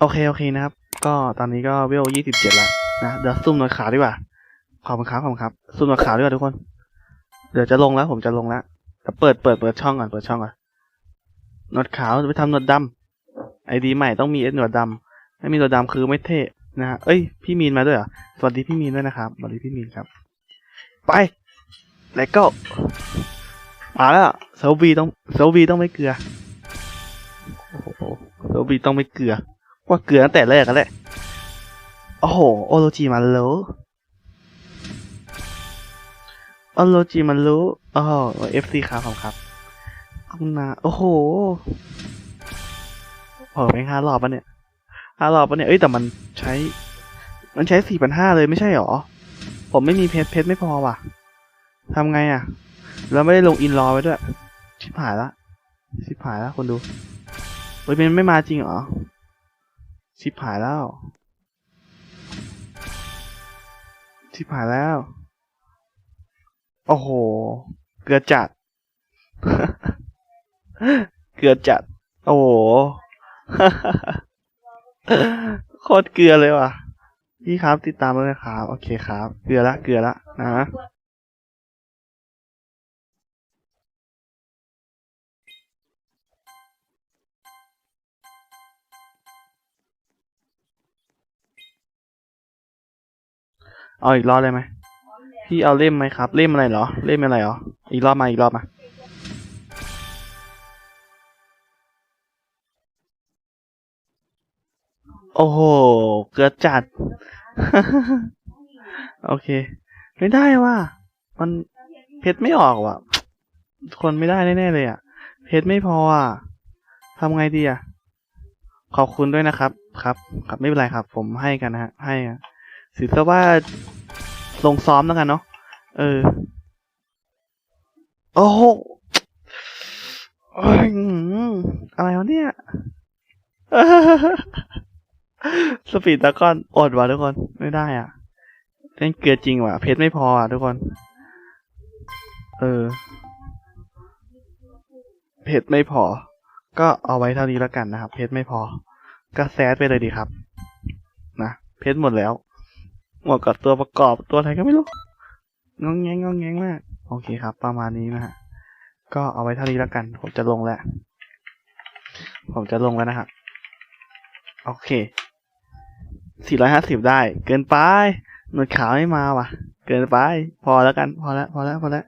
โอเค โอเคนะครับ ก็ตอนนี้ก็เวลยี่สิบเจ็ดละนะเดี๋ยวซุ่มหนวยขาวดีกว่า ขอบคุณครับขอบคุณครับซุ่มหนวยขาวดีกว่าทุกคน เดี๋ยวจะลงแล้ว ผมจะลงแล้วแต่เปิดเปิดเปิดช่องก่อนเปิดช่องก่อนหนวดขาวไปทำหนวดดำไอดีใหม่ต้องมีเอสหนวดดำไม่มีหนวดดำคือไม่เท่นะฮะเอ้ยพี่มีนมาด้วยเหรอสวัสดีพี่มีนด้วยนะครับสวัสดีพี่มีนครับ ไปแล้วก็มาแล้วเซลวีต้องเซลวีต้องไม่เกลือโอ้โหเซลวีต้องไม่เกลือ ว่าเกลือตั้งแต่แรกกันแหละโอ้โหโอโรจิมันรู้โอโรจิมันรู้โอ้โหเอฟซีครับผมครับขอบคุณนะโอ้โหเปิดไปห้ารอบปะเนี่ยห้ารอบปะเนี่ยเอ้ยแต่มันใช้ มันใช้สี่พันห้าเลยไม่ใช่หรอ ผมไม่มีเพชรเพชรไม่พอว่ะทำไงอะ แล้วไม่ได้ลงอินรอไว้ด้วย ชิบหายละ ชิบหายละคนดูเฮ้ยมันไม่มาจริงเหรอ ชิบหายแล้ว ชิบหายแล้ว โอ้โห เกลือจัด เกลือจัด โอ้โห โคตรเกลือเลยว่ะ พี่ครับติดตามด้วยนะครับ โอเคครับ เกลือละ เกลือละนะ เอาอีกรอบเลยไหมพี่เอาเล่มไหมครับ เล่มอะไรเหรอ เล่มอะไรเหรอ อีกรอบมาอีกรอบมาโอ้โห เกือบจัด โอเค ไม่ได้ว่ะ มันเพชรไม่ออกว่ะ คนไม่ได้แน่ๆเลยอะ เพชรไม่พออะทำไงดีอะ ขอบคุณด้วยนะครับ ครับ ครับไม่เป็นไรครับ ผมให้กันนะฮะ ให้ ถือซะว่าลงซ้อมแล้วกันเนาะเออ โอ้โหโอ้ยอื้อหืออะไรวะเนี่ยสปีดตะก้อนอดว่ะทุกคนไม่ได้อะเล่นเกลือจริงว่ะเพชรไม่พออะทุกคน เออ เพชรไม่พอ ก็เอาไว้เท่านี้แล้วกันนะครับ เพชรไม่พอ ก็แซดไปเลยดีครับ นะ เพชรหมดแล้ว หมดกับตัวประกอบตัวอะไรก็ไม่รู้งงแงงงงแงงมาก โอเคครับ ประมาณนี้นะฮะ ก็เอาไว้เท่านี้แล้วกัน ผมจะลงแล้ว ผมจะลงแล้วนะครับ โอเค 450 ได้ เกินไป หนวดขาวไม่มาว่ะ เกินไป พอแล้วกัน พอแล้ว พอแล้ว พอแล้ว